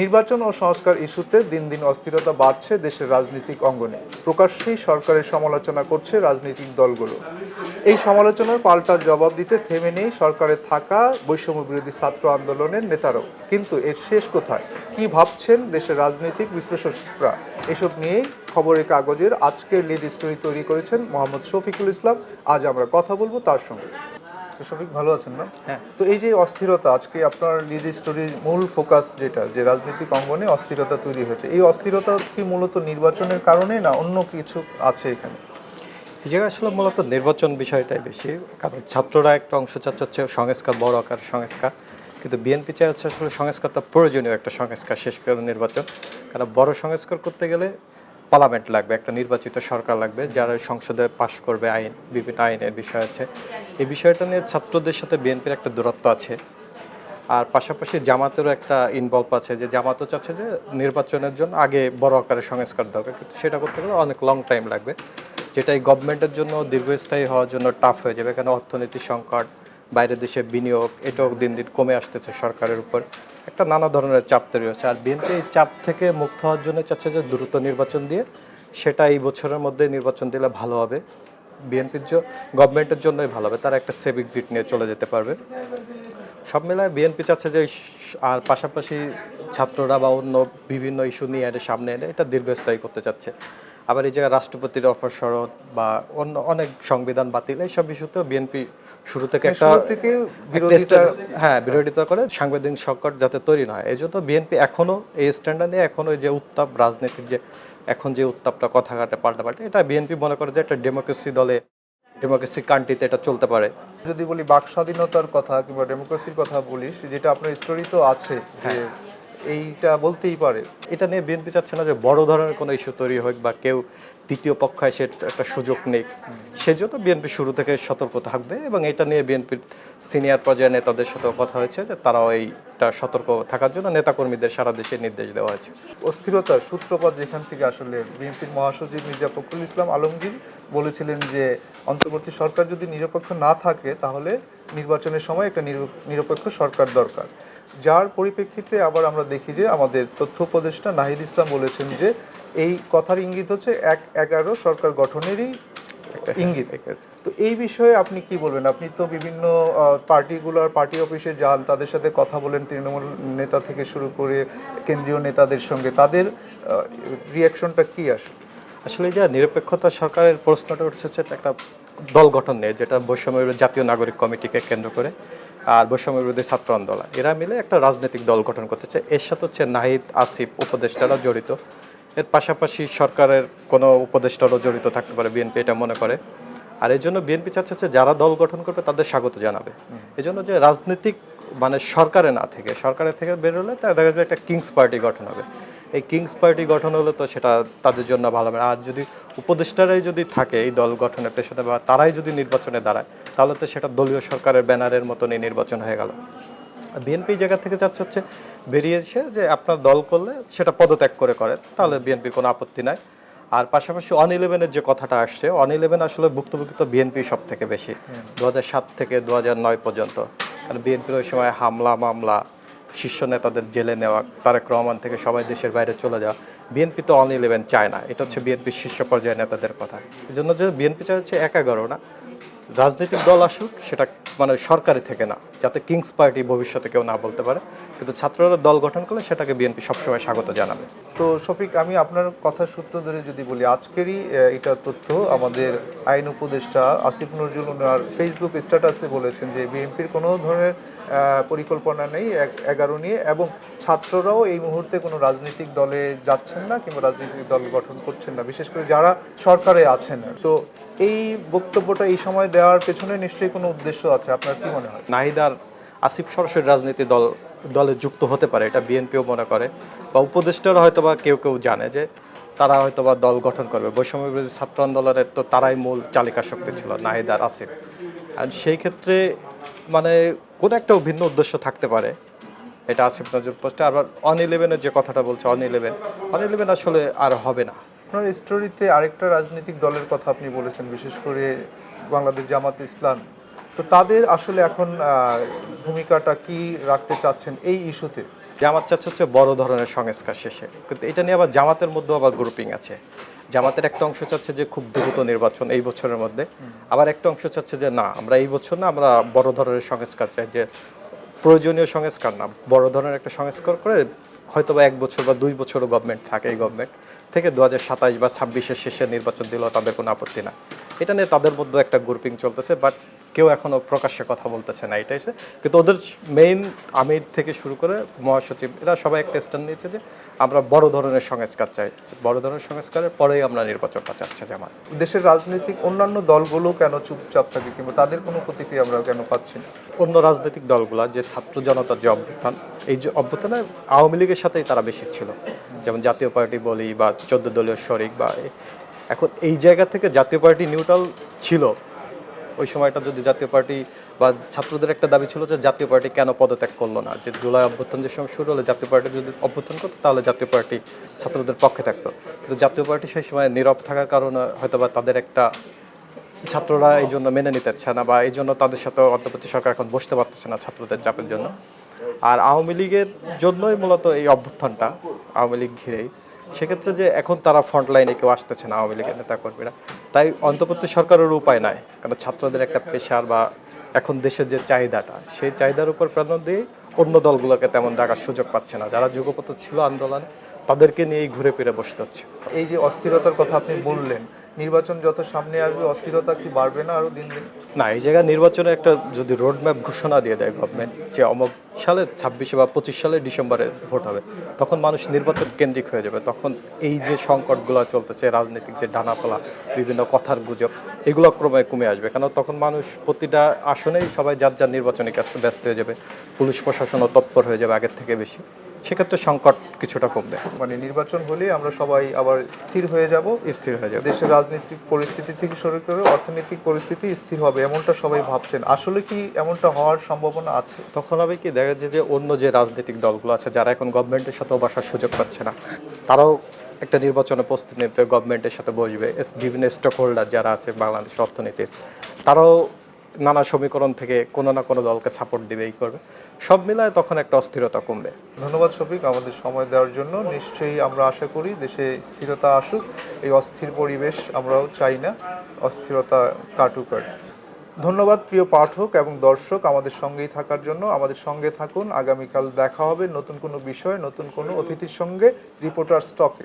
নির্বাচন ও সংস্কার ইস্যুতে দিন দিন অস্থিরতা বাড়ছে দেশের রাজনৈতিক অঙ্গনে। প্রকাশ্যেই সরকারের সমালোচনা করছে রাজনৈতিক দলগুলো। এই সমালোচনার পাল্টা জবাব দিতে থেমে নেই সরকারে থাকা বৈষম্য বিরোধী ছাত্র আন্দোলনের নেতারাও। কিন্তু এর শেষ কোথায়? কি ভাবছেন দেশের রাজনৈতিক বিশ্লেষকরা? এসব নিয়েই খবরের কাগজের আজকের লিড স্টোরি তৈরি করেছেন মোহাম্মদ শফিকুল ইসলাম। আজ আমরা কথা বলব তার সঙ্গে। তো শফিক ভালো আছেন না হ্যাঁ। তো এই যে অস্থিরতা, আজকে আপনার লিড স্টোরির মূল ফোকাস যেটা, যে রাজনৈতিক অঙ্গনে অস্থিরতা তৈরি হয়েছে, এই অস্থিরতা কি মূলত নির্বাচনের কারণে না অন্য কিছু আছে এখানে এই জায়গায় আসলে মূলত নির্বাচন বিষয়টাই বেশি, কারণ ছাত্ররা একটা অংশ চাচ্ছে সংস্কার, বড় আকার সংস্কার, কিন্তু বিএনপি চাই হচ্ছে আসলে সংস্কারটা প্রয়োজনীয় একটা সংস্কার, শেষ করে নির্বাচন কারণ বড় সংস্কার করতে গেলে পার্লামেন্ট লাগবে, একটা নির্বাচিত সরকার লাগবে, যারা সংসদে পাশ করবে আইন, বিভিন্ন আইনের বিষয় আছে। এই বিষয়টা নিয়ে ছাত্রদের সাথে বিএনপির একটা দূরত্ব আছে। আর পাশাপাশি জামাতেরও একটা ইনভলভ আছে যে জামাতও চাচ্ছে যে নির্বাচনের জন্য আগে বড় আকারে সংস্কার দরকার কিন্তু সেটা করতে গেলে অনেক লং টাইম লাগবে। যেটা এই গভর্নমেন্টের জন্য দীর্ঘস্থায়ী হওয়ার জন্য টাফ হয়ে যাবে। এখানে অর্থনীতির সংকট, বাইরের দেশে বিনিয়োগ, এটাও দিন দিন কমে আসতেছে সরকারের উপর। একটা নানা ধরনের চাপ তৈরি হচ্ছে। আর বিএনপি এই চাপ থেকে মুক্ত হওয়ার জন্য চাচ্ছে যে দ্রুত নির্বাচন দিয়ে, সেটা এই বছরের মধ্যে নির্বাচন দিলে ভালো হবে। বিএনপির গভর্নমেন্টের জন্যই ভালো হবে, তারা একটা সেভিক জিট নিয়ে চলে যেতে পারবে। সব মিলায় বিএনপি চাচ্ছে যে আর পাশাপাশি ছাত্ররা বা অন্য বিভিন্ন ইস্যু নিয়ে সামনে এনে এটা দীর্ঘস্থায়ী করতে চাচ্ছে। আবার এই জায়গায় রাষ্ট্রপতির অপসরণ বা অন্য অনেক সংবিধান বাতিল এইসব ইস্যুতেও বিএনপি শুরু থেকে একটা হ্যাঁ বিরোধিতা করে সাংবিধানিক সংকট যাতে তৈরি না হয়। এই জন্য বিএনপি এখনও এই স্ট্যান্ডার্ড নিয়ে এখনও এই যে উত্তাপ রাজনীতির যে এখন যে উত্তাপটা কথা কাটে পাল্টাপাল্টে এটা বিএনপি মনে করে যে একটা ডেমোক্রেসি দলে ডেমোক্রেসি কান্ট্রিতে এটা চলতে পারে। যদি বলি বাক স্বাধীনতার কথা কিংবা ডেমোক্রেসির কথা বলিস যেটা আপনার স্টোরি তো আছে যে এইটা বলতেই পারে। এটা নিয়ে বিএনপি চাচ্ছে না যে বড় ধরনের কোনো ইস্যু তৈরি হোক বা কেউ তৃতীয় পক্ষ এসে একটা সুযোগ নেই সেজন্য বিএনপি শুরু থেকে সতর্ক থাকবে এবং এটা নিয়ে বিএনপির সিনিয়র পর্যায়ে নেতাদের সাথেও কথা হয়েছে যে তারাও এইটা সতর্ক থাকার জন্য নেতাকর্মীদের সারা দেশে নির্দেশ দেওয়া হয়েছে। অস্থিরতার সূত্রপাত যেখান থেকে আসলে বিএনপির মহাসচিব মির্জা ফখরুল ইসলাম আলমগীর বলেছিলেন যে, অন্তর্বর্তী সরকার যদি নিরপেক্ষ না থাকে তাহলে নির্বাচনের সময় একটা নির- নিরপেক্ষ সরকার দরকার। যার পরিপ্রেক্ষিতে আবার আমরা দেখি যে আমাদের তথ্য উপদেষ্টা নাহিদ ইসলাম বলেছেন যে এই কথার ইঙ্গিত হচ্ছে এক এগারো সরকার গঠনেরই একটা ইঙ্গিত। তো এই বিষয়ে আপনি কি বলবেন? আপনি তো বিভিন্ন পার্টিগুলোর পার্টি অফিসে যান, তাদের সাথে কথা বলেন তৃণমূল নেতা থেকে শুরু করে কেন্দ্রীয় নেতাদের সঙ্গে, তাদের রিয়াকশনটা কি আসে আসলে যা নিরপেক্ষতা সরকারের প্রশ্নটা উঠছে একটা দল গঠন নিয়ে যেটা বৈষম্য জাতীয় নাগরিক কমিটিকে কেন্দ্র করে আর বৈষম্য বিরোধী ছাত্র আন্দোলন। এরা মিলে একটা রাজনৈতিক দল গঠন করতে চায়। এর সাথে হচ্ছে নাহিদ আসিফ উপদেষ্টারা জড়িত। এর পাশাপাশি সরকারের কোনো উপদেষ্টারও জড়িত থাকতে পারে বিএনপি এটা মনে করে। আর এই জন্য বিএনপি চাচ্ছে হচ্ছে যারা দল গঠন করবে তাদের স্বাগত জানাবে। এই জন্য যে রাজনৈতিক মানে সরকারে না থেকে সরকারের থেকে বেরোলে তা দেখা যাবে একটা কিংস পার্টি গঠন হবে। এই কিংস পার্টি গঠন হলে তো সেটা তাদের জন্য ভালো হবে। আর যদি উপদেষ্টারাই যদি থাকে এই দল গঠনের পেছনে বা তারাই যদি নির্বাচনে দাঁড়ায় তাহলে তো সেটা দলীয় সরকারের ব্যানারের মতনই নির্বাচন হয়ে গেল। বিএনপি জায়গা থেকে চাচ্ছে হচ্ছে বেরিয়েছে যে আপনার দল করলে সেটা পদত্যাগ করে করে তাহলে বিএনপির কোনো আপত্তি নাই। আর পাশাপাশি অন ইলেভেনের যে কথাটা আসছে অন ইলেভেন আসলে ভুক্তভোগী তো বিএনপি সব থেকে বেশি দু সাত থেকে দু নয় পর্যন্ত। কারণ বিএনপির ওই সময় হামলা মামলা শীর্ষ নেতাদের জেলে নেওয়া, তারেক রহমান থেকে সবাই দেশের বাইরে চলে যাওয়া, বিএনপি তো অন ইলেভেন চায় না। এটা হচ্ছে বিএনপির শীর্ষ পর্যায়ের নেতাদের কথা। এই জন্য যে বিএনপি চায় হচ্ছে এক না। রাজনৈতিক দল আসুক, সেটা মানে সরকারি থেকে না, যাতে কিংস পার্টি ভবিষ্যতে কেউ না বলতে পারে। কিন্তু ছাত্ররা দল গঠন করলে সেটাকে বিএনপি সবসময় স্বাগত জানাবে। তো শফিক, আমি আপনার কথা সূত্র ধরে যদি বলি, আজকেরই এটা তথ্য আমাদের আইন উপদেষ্টা আসিফ নজরুল ওনার ফেসবুক স্ট্যাটাসে বলেছেন যে বিএনপির কোনো ধরনের পরিকল্পনা নেই এক- এগারো নিয়ে, এবং ছাত্ররাও এই মুহূর্তে কোনো রাজনৈতিক দলে যাচ্ছেন না কিংবা রাজনৈতিক দল গঠন করছেন না, বিশেষ করে যারা সরকারে আছেন। তো এই বক্তব্যটা এই সময় দেওয়ার পেছনে নিশ্চয়ই কোনো উদ্দেশ্য আছে? আপনার কি মনে হয়? নাহিদার আসিফ সরাসরি রাজনীতি দল, দলে যুক্ত হতে পারে, এটা বিএনপিও মনে করে। বা উপদেষ্টারা হয়তো বা কেউ কেউ জানে যে তারা হয়তো বা দল গঠন করবে। বৈষম্য বিরোধী ছাত্র আন্দোলনের তো তারাই মূল চালিকা শক্তি ছিল নাহিদার আসিফ। আর সেই ক্ষেত্রে মানে কোনো একটা ভিন্ন উদ্দেশ্য থাকতে পারে। এটা আসিফ নজরুল পোস্টে। আবার অন ইলেভেনের যে কথাটা বলছে অন ইলেভেন অন ইলেভেন আসলে আর হবে না। আপনার স্টোরিতে আরেকটা রাজনৈতিক দলের কথা আপনি বলেছেন বিশেষ করে বাংলাদেশ জামাত ইসলাম। তো তাদের আসলে এখন ভূমিকাটা কি রাখতে চাচ্ছেন এই ইস্যুতে? জামাত চাচ্ছে হচ্ছে বড় ধরনের সংস্কার শেষে। কিন্তু এটা নিয়ে আবার জামাতের মধ্যেও আবার গ্রুপিং আছে। জামাতের একটা অংশ চাচ্ছে যে খুব দ্রুত নির্বাচন এই বছরের মধ্যে। আবার একটা অংশ চাচ্ছে যে না আমরা এই বছর না আমরা বড় ধরনের সংস্কার চাই যে প্রয়োজনীয় সংস্কার না। বড় ধরনের একটা সংস্কার করে হয়তো বা এক বছর বা দুই বছরও গভর্নমেন্ট থাকে এই গভর্নমেন্ট থেকে দু হাজার সাতাশ বা ছাব্বিশের শেষে নির্বাচন দিলেও তাদের কোনো আপত্তি না। এটা নিয়ে তাদের মধ্যে একটা গ্রুপিং চলতেছে বাট কেউ এখনও প্রকাশ্যে কথা বলতেছে না এটাই সে- কিন্তু ওদের মেইন আমির থেকে শুরু করে মহাসচিব এরা সবাই একটা স্ট্যান্ড নিয়েছে যে আমরা বড় ধরনের সংস্কার চাই। বড় ধরনের সংস্কারের পরেই আমরা নির্বাচনটা চাচ্ছে জামাত। দেশের রাজনৈতিক অন্যান্য দলগুলো কেন চুপচাপ থাকে কিংবা তাদের কোনো প্রতিক্রিয়া আমরা কেন পাচ্ছি না? অন্য রাজনৈতিক দলগুলা যে ছাত্র জনতার যে অভ্যুত্থান এই যে অভ্যুত্থানে আওয়ামী লীগের সাথেই তারা বেশি ছিল। যেমন জাতীয় পার্টি বলি বা চোদ্দ দলীয় শরিক বা এখন এই জায়গা থেকে জাতীয় পার্টি নিউট্রাল ছিল, ওই সময়টা যদি জাতীয় পার্টি বা ছাত্রদের একটা দাবি ছিল যে জাতীয় পার্টি কেন পদত্যাগ করল না, যে জুলাই অভ্যুত্থান যে সময় শুরু হলো, জাতীয় পার্টি যদি অভ্যুত্থান করতো, তাহলে জাতীয় পার্টি ছাত্রদের পক্ষে থাকতো। কিন্তু জাতীয় পার্টি সেই সময় নীরব থাকার কারণে হয়তো বা তাদের একটা ছাত্ররা এই জন্য মেনে নিতে চাচ্ছে না বা এই জন্য তাদের সাথে অন্তর্বর্তী সরকার এখন বসতে পারতেছে না ছাত্রদের চাপের জন্য। আর আওয়ামী লীগের জন্যই মূলত এই অভ্যুত্থানটা আওয়ামী লীগ ঘিরেই। সেক্ষেত্রে যে এখন তারা ফ্রন্ট লাইনে কেউ আসতেছে না আওয়ামী লীগের নেতাকর্মীরা। তাই অন্তর্বর্তী সরকারের উপায় নাই। কারণ ছাত্রদের একটা পেশার বা এখন দেশের যে চাহিদাটা, সেই চাহিদার উপর প্রাধান্য দিয়ে অন্য দলগুলোকে তেমন ডাকার সুযোগ পাচ্ছে না। যারা যুগপত ছিল আন্দোলনে, তাদেরকে নিয়েই ঘুরে ফিরে বসতে হচ্ছে। এই যে অস্থিরতার কথা আপনি বললেন, নির্বাচন যত সামনে আসবে, অস্থিরতা কি বাড়বে না আরও দিন দিন? না, এই জায়গায় নির্বাচনে একটা যদি রোড ম্যাপ ঘোষণা দিয়ে দেয় গভর্নমেন্ট যে অমুক সালে ছাব্বিশে বা পঁচিশ সালে ডিসেম্বরে ভোট হবে, তখন মানুষ নির্বাচন কেন্দ্রিক হয়ে যাবে। তখন এই যে সংকটগুলো চলতেছে, রাজনৈতিক যে ডানাপালা, বিভিন্ন কথার গুজব, এগুলো ক্রমে কমে আসবে। কারণ তখন মানুষ প্রতিটা আসনেই সবাই যার যার নির্বাচনী কাজে ব্যস্ত হয়ে যাবে। পুলিশ প্রশাসনও তৎপর হয়ে যাবে আগের থেকে বেশি। সেক্ষেত্রে সংকট কিছুটা কমবে। মানে নির্বাচন হলে আমরা সবাই আবার স্থির হয়ে যাব। স্থির হয়ে যাবে। দেশের রাজনৈতিক পরিস্থিতি থেকে শুরু করে অর্থনৈতিক পরিস্থিতি স্থির হবে এমনটা সবাই ভাবছেন। আসলে কি এমনটা হওয়ার সম্ভাবনা আছে? তখন হবে কি দেখা যাচ্ছে যে অন্য যে রাজনৈতিক দলগুলো আছে যারা এখন গভর্নমেন্টের সাথেও বসার সুযোগ পাচ্ছে না তারাও একটা নির্বাচনে প্রস্তুতি নেবে গভর্নমেন্টের সাথে বসবে। বিভিন্ন স্টক হোল্ডার যারা আছে বাংলাদেশের অর্থনীতির তারাও নানা সমীকরণ থেকে কোনো না কোনো দলকে সাপোর্ট দিবে এই করবে। সব মিলায় তখন একটা অস্থিরতা কমবে। ধন্যবাদ শফিক, আমাদের সময় দেওয়ার জন্য। নিশ্চয়ই আমরা আশা করি দেশে স্থিরতা আসুক, এই অস্থির পরিবেশ আমরাও চাই না, অস্থিরতা কাটুক আর। ধন্যবাদ প্রিয় পাঠক এবং দর্শক আমাদের সঙ্গেই থাকার জন্য। আমাদের সঙ্গে থাকুন, আগামীকাল দেখা হবে নতুন কোনো বিষয়, নতুন কোনো অতিথির সঙ্গে রিপোর্টার স্টকে